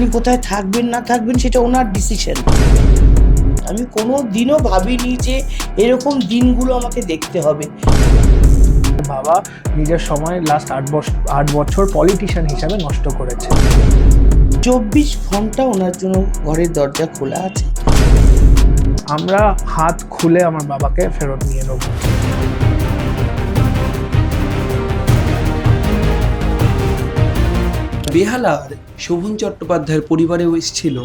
উনি কোথায় থাকবেন না থাকবেন সেটা ওনার ডিসিশন আমি কোনো দিনও ভাবিনি যে এরকম দিনগুলো আমাকে দেখতে হবে। বাবা নিজের সময় লাস্ট আট বছর আট বছর পলিটিশিয়ান হিসাবে নষ্ট করেছে। চব্বিশ ঘণ্টা ওনার জন্য ঘরের দরজা খোলা আছে। আমরা হাত খুলে আমার বাবাকে ফেরত নিয়ে নেব। বেহালার শোভন চট্টোপাধ্যায়ের পরিবারেও এসেছিল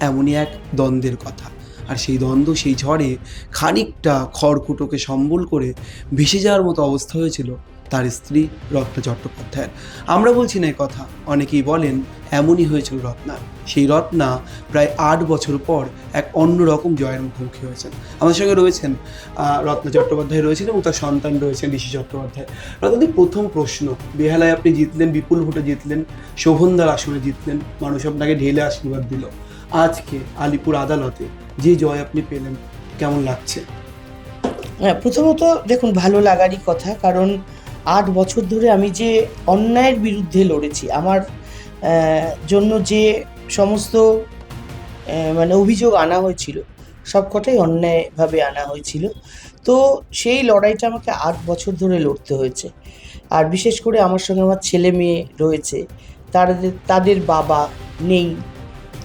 এমনই এক দ্বন্দ্বের কথা। আর সেই দ্বন্দ্ব, সেই ঝড়ে খানিকটা খড়কুটোকে সম্বল করে ভেসে যাওয়ার মতো অবস্থা হয়েছিল তার স্ত্রী রত্না চট্টোপাধ্যায়ের। আমরা বলছি না কথা, অনেকেই বলেন এমনই হয়েছিল রত্না সেই রত্না প্রায় আট বছর পর এক অন্য রকম জয়ের মুখোমুখি হয়েছেন। আমাদের সঙ্গে রয়েছেন রত্না চট্টোপাধ্যায় রয়েছেন এবং তার সন্তান রয়েছেন ঋষি চট্টোপাধ্যায়। রত্নাদি, প্রথম প্রশ্ন, বেহালায় আপনি জিতলেন, বিপুল ভোটে জিতলেন, শোভনদার আসনে জিতলেন, মানুষ আপনাকে ঢেলে আশীর্বাদ দিল। আজকে আলিপুর আদালতে যে জয় আপনি পেলেন, কেমন লাগছে? হ্যাঁ প্রথমত দেখুন, ভালো লাগারই কথা, কারণ আট বছর ধরে আমি যে অন্যায়ের বিরুদ্ধে লড়েছি, আমার জন্য যে সমস্ত মানে অভিযোগ আনা হয়েছিল সবকটাই অন্যায়ভাবে আনা হয়েছিল। তো সেই লড়াইটা আমাকে আট বছর ধরে লড়তে হয়েছে। আর বিশেষ করে আমার সঙ্গে আমার ছেলে মেয়ে রয়েছে তাদের তাদের বাবা নেই।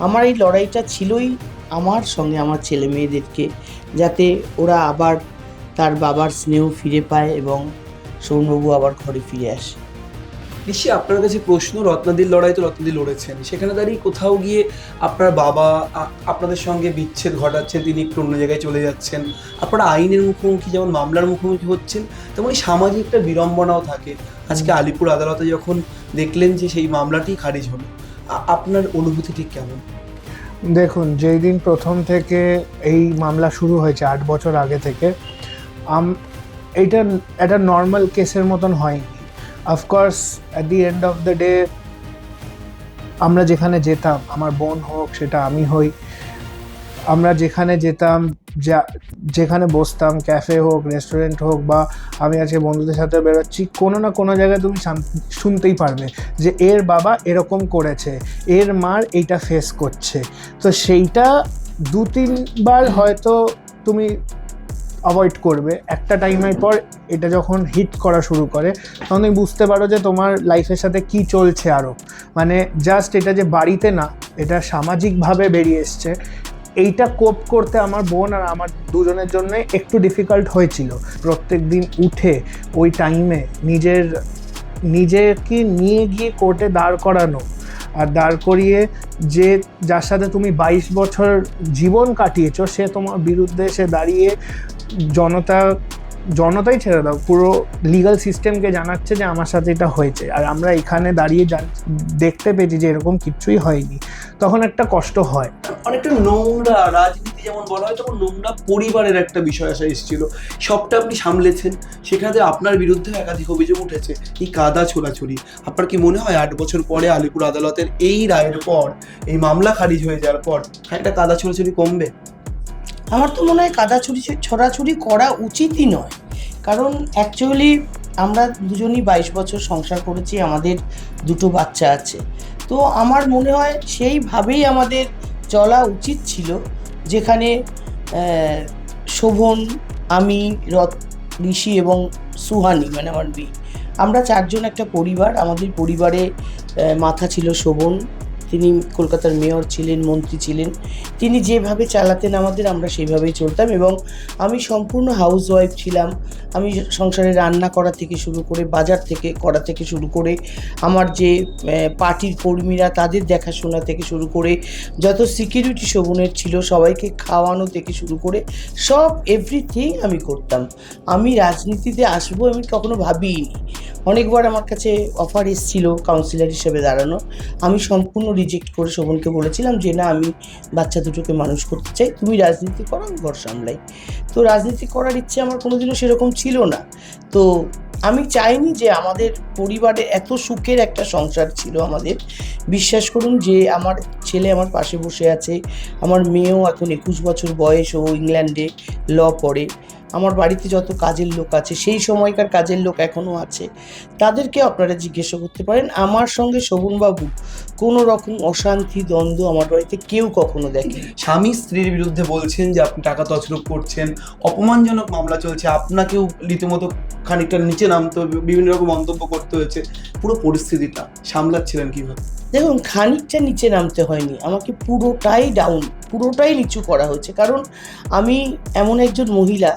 আমার এই লড়াইটা ছিলই আমার সঙ্গে আমার ছেলে মেয়েদেরকে, যাতে ওরা আবার তার বাবার স্নেহ ফিরে পায় এবং সৌম্যবাবু আবার ঘরে ফিরে আসে। নিশ্চয়ই আপনার কাছে প্রশ্ন রত্নাদির লড়াই তো রত্নাদি লড়েছেন। সেখানে দাঁড়িয়ে কোথাও গিয়ে আপনার বাবা আপনাদের সঙ্গে বিচ্ছেদ ঘটাচ্ছেন তিনি একটু অন্য জায়গায় চলে যাচ্ছেন। আপনারা আইনের মুখোমুখি যেমন মামলার মুখোমুখি হচ্ছেন তেমনই সামাজিক একটা বিড়ম্বনাও থাকে। আজকে আলিপুর আদালতে যখন দেখলেন যে সেই মামলাটি খারিজ হলো আপনার অনুভূতি ঠিক কেমন? দেখুন যেই দিন প্রথম থেকে এই মামলা শুরু হয়েছে আট বছর আগে থেকে এইটা একটা নর্মাল কেসের মতন হয়নি। Of course at the end of the day আমরা যেখানে যেতাম, আমার বোন হোক, সেটা আমি হই, আমরা যেখানে যেতাম, যা, যেখানে বসতাম ক্যাফে হোক রেস্টুরেন্ট হোক, বা আমি আজকে বন্ধুদের সাথে বেরোচ্ছি, কোনো না কোনো জায়গায় তুমি শান- শুনতেই পারবে যে এর বাবা এরকম করেছে, এর মার এইটা ফেস করছে। তো সেইটা দু তিনবার হয়তো তুমি অ্যাভয়েড করবে। একটা টাইমের পর এটা যখন হিট করা শুরু করে, তখন তুমি বুঝতে পারো যে তোমার লাইফের সাথে কি চলছে আরও মানে জাস্ট এটা যে বাড়িতে না, এটা সামাজিকভাবে বেরিয়ে এসছে। এইটা কোপ করতে আমার বোন আর আমার দুজনের জন্য একটু ডিফিকাল্ট হয়েছিল। প্রত্যেক দিন উঠে ওই টাইমে নিজের, নিজেকে নিয়ে গিয়ে কোর্টে দাঁড় করানো আর দাঁড় করিয়ে যে যার সাথে তুমি বাইশ বছর জীবন কাটিয়েছো, সে তোমার বিরুদ্ধে সে দাঁড়িয়ে জনতা, জনতাই ছেড়ে দাও। পুরো লিগাল সিস্টেমকে জানাচ্ছে যে আমার সাথে এটা হয়েছে। আর আমরা এখানে দাঁড়িয়ে দেখতে পেয়েছি যে এরকম কিচ্ছুই হয়নি। তখন একটা কষ্ট হয়। অনেকটা নোংরা রাজনীতি যেমন বলা হয়, তখন নোংরা পরিবারের একটা বিষয় আসা এসেছিল। সবটা আপনি সামলেছেন। সেখানে আপনার বিরুদ্ধে একাধিক অভিযোগ উঠেছে এই কাদা ছোড়াছুরি আপনার কি মনে হয় আট বছর পরে আলিপুর আদালতের এই রায়ের পর, এই মামলা খারিজ হয়ে যাওয়ার পর, একটা কাদা ছোড়াছুরি কমবে? আমার তো মনে হয় কাদা ছুরি ছড়াছড়ি করা উচিতই নয়। কারণ অ্যাকচুয়ালি আমরা দুজনই বাইশ বছর সংসার করেছি, আমাদের দুটো বাচ্চা আছে। তো আমার মনে হয় সেইভাবেই আমাদের চলা উচিত ছিল, যেখানে শোভন, আমি, রত, ঋষি এবং সুহানি মানে আমার মেয়ে। আমরা চারজন একটা পরিবার, আমাদের পরিবারে মাথা ছিল শোভন তিনি কলকাতার মেয়র ছিলেন, মন্ত্রী ছিলেন, তিনি যেভাবে চালাতেন আমাদের, আমরা সেইভাবেই চলতাম এবং আমি সম্পূর্ণ হাউস ওয়াইফ ছিলাম। আমি সংসারে রান্না করা থেকে শুরু করে, বাজার থেকে করা থেকে শুরু করে, আমার যে পার্টির কর্মীরা, তাদের দেখাশোনা থেকে শুরু করে, যত সিকিউরিটি শোভনের ছিল, সবাইকে খাওয়ানো থেকে শুরু করে, সব এভরিথিং আমি করতাম। আমি রাজনীতিতে আসব আমি কখনো ভাবিনি অনেকবার আমার কাছে অফার এসেছিল কাউন্সিলর হিসেবে দাঁড়ানো আমি সম্পূর্ণ রিজেক্ট করে শোভনকে বলেছিলাম যে, না, আমি বাচ্চা দুটোকে মানুষ করতে চাই। তুমি রাজনীতি করো, আমি ঘর সামলাই। তো রাজনীতি করার ইচ্ছে আমার কোনোদিনও সেরকম ছিল না। তো আমি চাইনি যে আমাদের পরিবারে এত সুখের একটা সংসার ছিল আমাদের। বিশ্বাস করুন যে, আমার ছেলে আমার পাশে বসে আছে। আমার মেয়েও এখন একুশ বছর বয়স, ও ইংল্যান্ডে ল পড়ে। আমার বাড়িতে যত কাজের লোক আছে, সেই সময়কার কাজের লোক এখনও আছে। তাদেরকে আপনারা জিজ্ঞাসা করতে পারেন। আমার সঙ্গে শোভনবাবু কোনো রকম অশান্তি দ্বন্দ্ব আমার বাড়িতে কেউ কখনো দেখে স্বামী স্ত্রীর বিরুদ্ধে বলছেন যে আপনি টাকা তছরূপ করছেন অপমানজনক মামলা চলছে আপনাকেও রীতিমতো খানিকটা নিচে নামতে বিভিন্ন রকম মন্তব্য করতে হয়েছে পুরো পরিস্থিতিটা সামলাচ্ছিলেন কীভাবে? দেখুন খানিকটা নিচে নামতে হয়নি আমাকে পুরোটাই ডাউন পুরোটাই নিচু করা হয়েছে। কারণ আমি এমন একজন মহিলা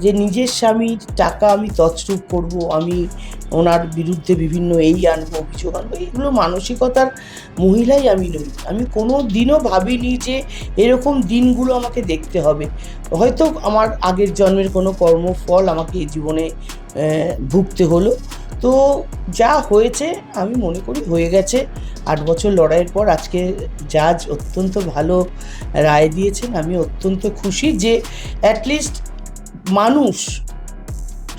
যে নিজের স্বামীর টাকা আমি তছরূপ করব আমি ওনার বিরুদ্ধে বিভিন্ন এই আনব অভিযোগ আনব, এগুলো মানসিকতার মহিলাই আমি নই। আমি কোনো দিনও ভাবিনি যে এরকম দিনগুলো আমাকে দেখতে হবে। হয়তো আমার আগের জন্মের কোনো কর্মফল আমাকে জীবনে ভুগতে হলো। তো যা হয়েছে আমি মনে করি হয়ে গেছে। আট বছর লড়াইয়ের পর আজকে জাজ অত্যন্ত ভালো রায় দিয়েছেন। আমি অত্যন্ত খুশি যে অ্যাটলিস্ট মানুষ,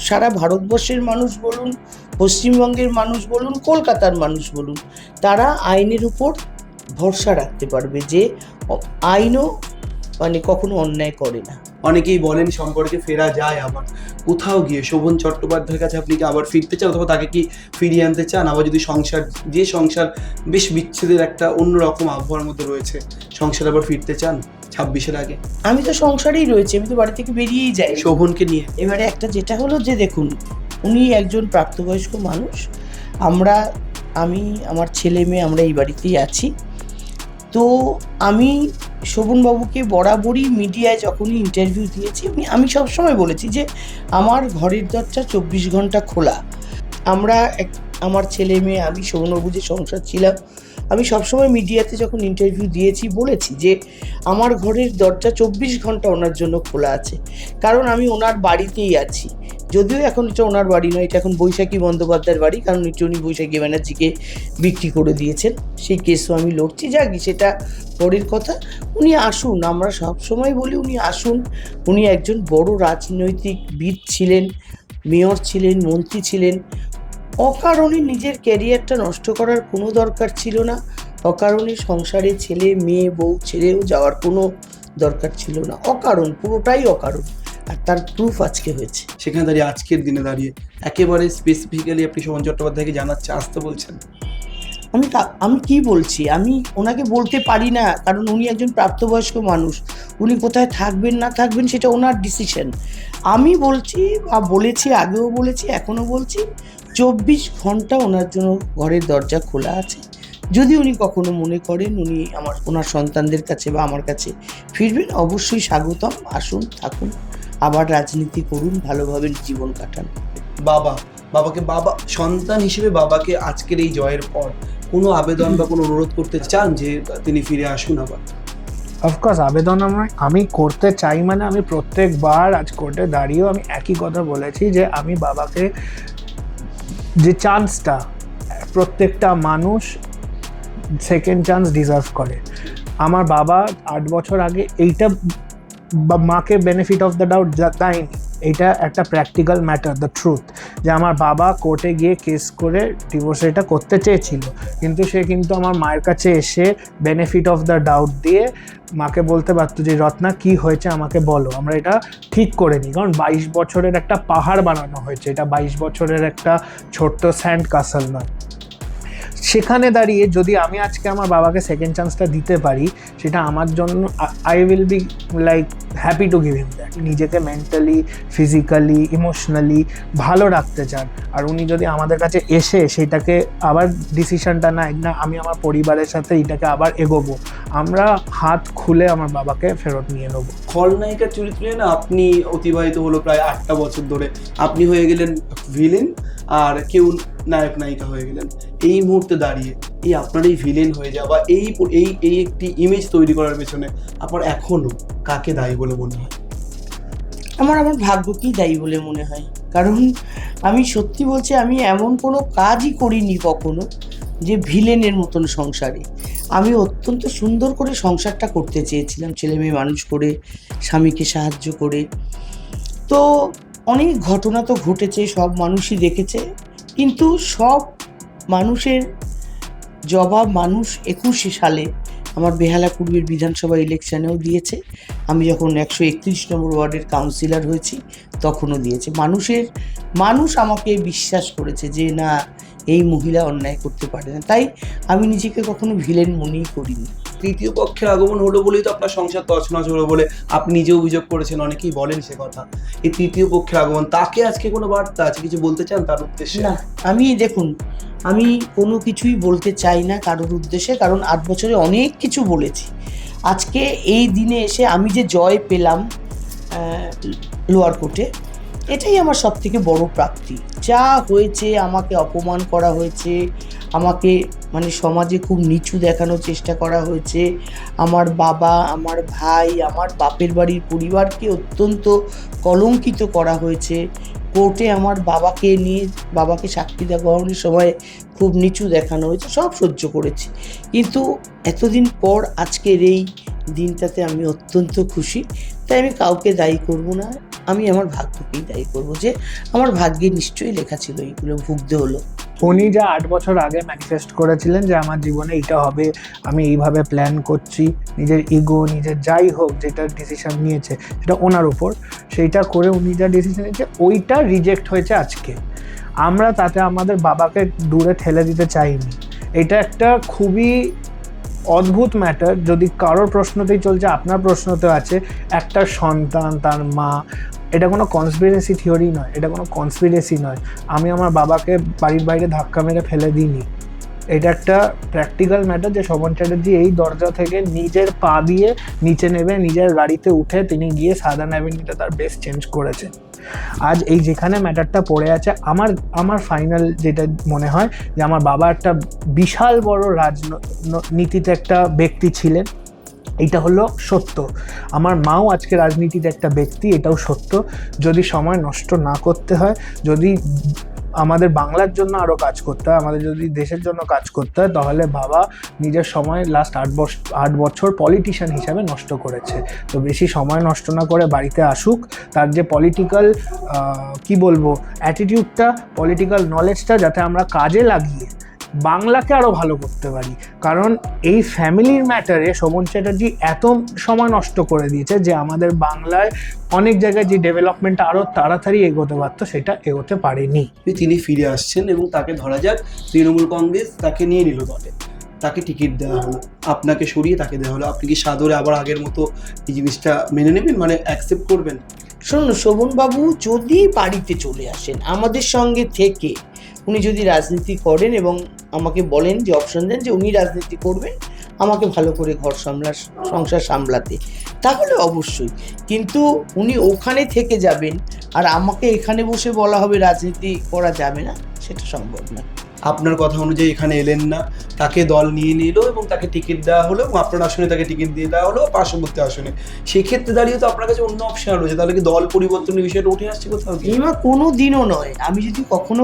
সারা ভারতবর্ষের মানুষ বলুন পশ্চিমবঙ্গের মানুষ বলুন কলকাতার মানুষ বলুন তারা আইনের উপর ভরসা রাখতে পারবে যে আইনও মানে কখনো অন্যায় করে না। অনেকেই বলেন সম্পর্কে ফেরা যায় আবার। কোথাও গিয়ে শোভন চট্টোপাধ্যায়ের কাছে আপনি কি আবার ফিরতে চান অথবা তাকে কি ফিরিয়ে আনতে চান? আবার যদি সংসার যে সংসার বেশ বিচ্ছেদের একটা অন্যরকম আবহাওয়ার মধ্যে রয়েছে সংসার আবার ফিরতে চান ছাব্বিশের আগে? আমি তো সংসারেই রয়েছি আমি তো বাড়ি থেকে বেরিয়েই যাই। শোভনকে নিয়ে। এবারে একটা যেটা হলো যে দেখুন উনি একজন প্রাপ্তবয়স্ক মানুষ। আমরা আমি আমার ছেলে মেয়ে আমরা এই বাড়িতেই আছি। তো আমি শোভনবাবুকে বরাবরই মিডিয়ায় যখনই ইন্টারভিউ দিয়েছি, আমি আমি সবসময় বলেছি যে আমার ঘরের দরজা চব্বিশ ঘণ্টা খোলা। আমরা এক, আমার ছেলে মেয়ে, আমি শোভনবাবু যে সংসার ছিলাম, আমি সবসময় মিডিয়াতে যখন ইন্টারভিউ দিয়েছি, বলেছি যে আমার ঘরের দরজা চব্বিশ ঘণ্টা ওনার জন্য খোলা আছে। কারণ আমি ওনার বাড়িতেই আছি। যদিও এখন এটা ওনার বাড়ি নয়, এটা এখন বৈশাখী বন্দ্যোপাধ্যায়ের বাড়ি, কারণ এটা উনি বৈশাখী ব্যানার্জিকে বিক্রি করে দিয়েছেন। সেই কেসও আমি লড়ছি। যাক, সেটা পরের কথা। উনি আসুন, আমরা সবসময় বলি উনি আসুন। উনি একজন বড় রাজনৈতিকবিদ ছিলেন, মেয়র ছিলেন, মন্ত্রী ছিলেন। অকারণে নিজের ক্যারিয়ারটা নষ্ট করার কোনো দরকার ছিল না। অকারণে সংসারে ছেলে, মেয়ে, বউ ছেড়েও যাওয়ার কোনো দরকার ছিল না। অকারণ, পুরোটাই অকারণ। আর তার প্রুফ আজকে হয়েছে। সেখানে দাঁড়িয়ে আজকের দিনে দাঁড়িয়ে একেবারে স্পেসিফিক্যালি আপনি শোভন চট্টোপাধ্যায়কে জানাচ্ছে আসতে বলছেন। আমি তা- আমি কি বলছি? আমি ওনাকে বলতে পারি না কারণ উনি একজন প্রাপ্তবয়স্ক মানুষ। উনি কোথায় থাকবেন না থাকবেন সেটা ওনার ডিসিশন আমি বলছি বা বলেছি আগেও বলেছি এখনও বলছি চব্বিশ ঘণ্টা ওনার জন্য ঘরের দরজা খোলা আছে। যদি উনি কখনো মনে করেন উনি আমার ওনার সন্তানদের কাছে বা আমার কাছে ফিরবেন অবশ্যই স্বাগতম। আসুন থাকুন। আবার রাজনীতি করুন ভালোভাবে জীবন কাটান। বাবা বাবাকে বাবা সন্তান হিসেবে বাবাকে আজকের এই জয়ের পর কোনো আবেদন বা কোনো অনুরোধ করতে চান যে তিনি ফিরে আসুন আবার? অফকোর্স আবেদন আমি আমি করতে চাই মানে আমি প্রত্যেকবার আজ কোর্টে দাঁড়িয়েও আমি একই কথা বলেছি যে আমি বাবাকে যে চান্সটা প্রত্যেকটা মানুষ সেকেন্ড চান্স ডিজার্ভ করে। আমার বাবা আট বছর আগে এইটা বা মাকে বেনিফিট অফ দ্য ডাউট দেয়নি এটা একটা প্র্যাকটিক্যাল ম্যাটার দ্য ট্রুথ যে আমার বাবা কোর্টে গিয়ে কেস করে ডিভোর্স এটা করতে চেয়েছিল। কিন্তু সে কিন্তু আমার মায়ের কাছে এসে বেনিফিট অফ দ্য ডাউট দিয়ে মাকে বলতে পারতো যে, রত্না, কি হয়েছে আমাকে বলো। আমরা এটা ঠিক করে নিই। কারণ বাইশ বছরের একটা পাহাড় বানানো হয়েছে। এটা বাইশ বছরের একটা ছোট্ট স্যান্ড কাসল নয়। সেখানে দাঁড়িয়ে যদি আমি আজকে আমার বাবাকে সেকেন্ড চান্সটা দিতে পারি, সেটা আমার জন্য I will be like happy to give him that নিজেকে মেন্টালি ফিজিক্যালি ইমোশনালি ভালো রাখতে চান। আর উনি যদি আমাদের কাছে এসে সেটাকে আবার ডিসিশনটা নেয়, না, আমি আমার পরিবারের সাথে এটাকে আবার এগোবো, আমরা হাত খুলে আমার বাবাকে ফেরত নিয়ে নেব। খলনায়িকার চরিত্রে না আপনি অতিবাহিত হলো প্রায় আটটা বছর ধরে। আপনি হয়ে গেলেন ভিলেন আর কেউ নায়ক নায়িকা হয়ে গেলেন। এই মুহূর্তে দাঁড়িয়ে এই আপনার এই ভিলেন হয়ে যাওয়া এই এই এই একটি ইমেজ তৈরি করার পেছনে আপনার এখনও কাকে দায়ী বলে মনে হয়? আমার আমার ভাগ্যকেই দায়ী বলে মনে হয়। কারণ আমি সত্যি বলছি, আমি এমন কোনো কাজই করিনি কখনো যে ভিলেনের মতন সংসারে। আমি অত্যন্ত সুন্দর করে সংসারটা করতে চেয়েছিলাম, ছেলে মেয়ে মানুষ করে, স্বামীকে সাহায্য করে। তো অনেক ঘটনা তো ঘটেছে, সব মানুষই দেখেছে, কিন্তু সব মানুষের জবাব মানুষ একুশে সালে আমার বেহালা পূর্বের বিধানসভা ইলেকশানেও দিয়েছে। আমি যখন একশো একত্রিশ নম্বর ওয়ার্ডের কাউন্সিলর হয়েছি তখনও দিয়েছে। মানুষের মানুষ আমাকে বিশ্বাস করেছে যে না এই মহিলা অন্যায় করতে পারে না। তাই আমি নিজেকে কখনো ভিলেন মনেই করিনি। তৃতীয় পক্ষের আগমন হলো বলেই তো আপনার সংসার তছনছ হলো বলে আপনি নিজে অভিযোগ করেছেন অনেকেই বলেন সে কথা। এই তৃতীয় পক্ষের আগমন তাকে আজকে কোনো বার্তা আছে? কিছু বলতে চান তার উদ্দেশ্যে? না আমি দেখুন আমি কোনো কিছুই বলতে চাই না কারোর উদ্দেশ্যে, কারণ আট বছরে অনেক কিছু বলেছি। আজকে এই দিনে এসে আমি যে জয় পেলাম লোয়ার কোর্টে, এটাই আমার সব থেকে বড় প্রাপ্তি। যা হয়েছে, আমাকে অপমান করা হয়েছে, আমাকে মানে সমাজে খুব নিচু দেখানোর চেষ্টা করা হয়েছে। আমার বাবা, আমার ভাই, আমার বাপের বাড়ির পরিবারকে অত্যন্ত কলঙ্কিত করা হয়েছে। কোর্টে আমার বাবাকে নিয়ে, বাবাকে সাক্ষীদা গ্রহণের সময় খুব নিচু দেখানো হয়েছে, সব সহ্য করেছি। কিন্তু এতদিন পর আজকের এই দিনটাতে আমি অত্যন্ত খুশি। তাই আমি কাউকে দায়ী করব না। আমি আমার ভাগ্যকেই দায়ী করব যে আমার ভাগ্যে নিশ্চয়ই লেখা ছিল এইগুলো ভুগতে হলো। উনি যা আট বছর আগে ম্যানিফেস্ট করেছিলেন যে আমার জীবনে এইটা হবে, আমি এইভাবে প্ল্যান করছি, নিজের ইগো নিজের যাই হোক যেটা ডিসিশন নিয়েছে সেটা ওনার উপর, সেইটা করে উনি যা ডিসিশন নিয়েছে, ওইটা রিজেক্ট হয়েছে আজকে। আমরা তাতে আমাদের বাবাকে দূরে ঠেলে দিতে চাইনি। এটা একটা খুবই অদ্ভুত ম্যাটার যদি কারোর প্রশ্নতেই চলছে, আপনার প্রশ্নতে আছে, একটা সন্তান, তার মা এটা কোনো কনস্পিরেসি থিওরি নয়, এটা কোনো কনস্পিরেসি নয়। আমি আমার বাবাকে বাড়ির বাইরে ধাক্কা মেরে ফেলে দিইনি। এটা একটা প্র্যাকটিক্যাল ম্যাটার যে শোভন চ্যাটার্জি এই দরজা থেকে নিজের পা দিয়ে নিচে নেবে, নিজের গাড়িতে উঠে তিনি গিয়ে সাদার্ন অ্যাভিনিউতে তার বেস চেঞ্জ করেছেন। আজ এই যেখানে ম্যাটারটা পড়ে আছে, আমার আমার ফাইনাল যেটা মনে হয় যে আমার বাবা একটা বিশাল বড় রাজনীতিতে একটা ব্যক্তি ছিলেন। এইটা হলো সত্য। আমার মাও আজকে রাজনীতিতে একটা ব্যক্তি, এটাও সত্য। যদি সময় নষ্ট না করতে হয়, যদি আমাদের বাংলার জন্য আরও কাজ করতে হয়, আমাদের যদি দেশের জন্য কাজ করতে হয়, তাহলে বাবা নিজের সময় লাস্ট আট বছর আট বছর পলিটিশিয়ান হিসাবে নষ্ট করেছে। তো বেশি সময় নষ্ট না করে বাড়িতে আসুক, তার যে পলিটিক্যাল কি বলব অ্যাটিটিউডটা পলিটিক্যাল নলেজটা যাতে আমরা কাজে লাগিয়ে বাংলাকে আরও ভালো করতে পারি। কারণ এই ফ্যামিলির ম্যাটারে শোভন চ্যাটার্জি এত সময় নষ্ট করে দিয়েছে যে আমাদের বাংলায় অনেক জায়গায় যে ডেভেলপমেন্টটা আরও তাড়াতাড়ি এগোতে পারতো সেটা এগোতে পারেনি। তিনি ফিরে আসছেন এবং তাকে ধরা যাক তৃণমূল কংগ্রেস তাকে নিয়ে নিল দলে। তাকে টিকিট দেওয়া হলো আপনাকে সরিয়ে তাকে দেওয়া হলো। আপনি কি সাদরে আবার আগের মতো এই জিনিসটা মেনে নেবেন? মানে অ্যাকসেপ্ট করবেন? শুনুন শোভনবাবু যদি বাড়িতে চলে আসেন আমাদের সঙ্গে থেকে উনি যদি রাজনীতি করেন এবং আমাকে বলেন যে অপশন দেন যে উনি রাজনীতি করবেন, আমাকে ভালো করে ঘর সামলা, সংসার সামলাতে। তাহলে অবশ্যই। কিন্তু উনি ওখানে থেকে যাবেন, আর আমাকে এখানে বসে বলা হবে রাজনীতি করা যাবে না, সেটা সম্ভব না। আপনার কথা অনুযায়ী এখানে এলেন না। তাকে দল নিয়ে নিল এবং তাকে টিকিট দেওয়া হলো এবং আপনার আসনে তাকে টিকিট দিয়ে দেওয়া হলো পার্শ্ববর্তী আসনে। সেক্ষেত্রে দাঁড়িয়ে তো আপনার কাছে অন্য অপশন রয়েছে তাহলে কি দল পরিবর্তনের বিষয়টা উঠে আসছে কোথাও? এমা কোনো দিনও নয়। আমি যদি কখনো,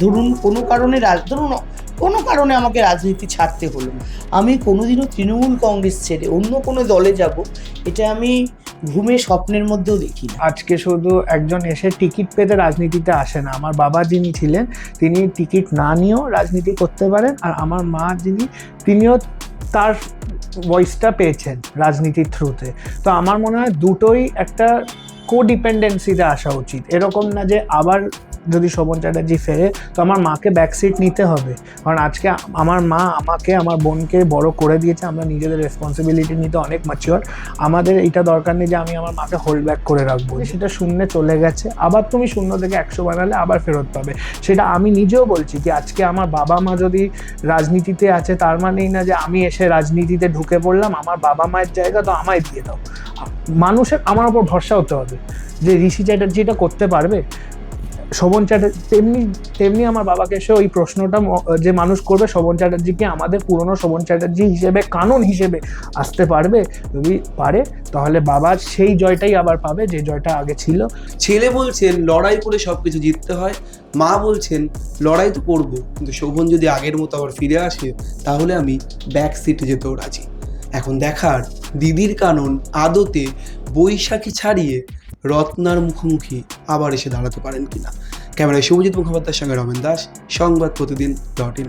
ধরুন কোনো কারণে রাজ, ধরুন কোনো কারণে আমাকে রাজনীতি ছাড়তে হলো আমি কোনোদিনও তৃণমূল কংগ্রেস ছেড়ে অন্য কোনো দলে যাব। এটা আমি ঘুমে স্বপ্নের মধ্যেও দেখি আজকে শুধু একজন এসে টিকিট পেতে রাজনীতিতে আসে না। আমার বাবা যিনি ছিলেন, তিনি টিকিট না নিয়েও রাজনীতি করতে পারেন আর আমার মা যিনি, তিনিও তার ভয়েসটা পেয়েছেন রাজনীতির থ্রুতে তো আমার মনে হয় দুটোই একটা কোডিপেন্ডেন্সিতে আসা উচিত। এরকম না যে আবার যদি শোভন চ্যাটার্জি ফেরে, তো আমার মাকে ব্যাকসিট নিতে হবে। কারণ আজকে আমার মা আমাকে, আমার বোনকে বড় করে দিয়েছে, আমরা নিজেদের রেসপন্সিবিলিটি নিতে অনেক ম্যাচিওর আমাদের এটা দরকার নেই যে আমি আমার মাকে হোল্ড ব্যাক করে রাখব। সেটা শূন্যে চলে গেছে, আবার তুমি শূন্য থেকে একশো বানালে আবার ফেরত পাবে। সেটা আমি নিজেও বলছি কি আজকে আমার বাবা মা যদি রাজনীতিতে আছে, তার মানেই না যে আমি এসে রাজনীতিতে ঢুকে পড়লাম, আমার বাবা মায়ের জায়গা তো আমায় দিয়ে দাও। মানুষের, আমার ওপর ভরসা হতে হবে। যে ঋষি চ্যাটার্জি এটা করতে পারবে? শোভন চ্যাটার্জি, তেমনি তেমনি আমার বাবাকে এসে ওই প্রশ্নটা যে মানুষ করবে শোভন চ্যাটার্জিকে আমাদের পুরনো শোভন চ্যাটার্জি হিসেবে, কানুন হিসেবে আসতে পারবে, যদি পারে, তাহলে বাবা সেই জয়টাই আবার পাবে, যে জয়টা আগে ছিল। ছেলে বলছেন, লড়াই করে সব কিছু জিততে হয়। মা বলছেন, লড়াই তো করব, কিন্তু শোভন যদি আগের মতো আবার ফিরে আসে, তাহলে আমি ব্যাক সিটে যেতেও রাজি। এখন দেখার দিদির কানন আদতে বৈশাখী ছাড়িয়ে রত্নার মুখোমুখি আবার এসে দাঁড়াতে পারেন কিনা। ক্যামেরায় শুভজিৎ মুখোপাধ্যায়ের সঙ্গে রমেন দাস, সংবাদ প্রতিদিন ডট ইন।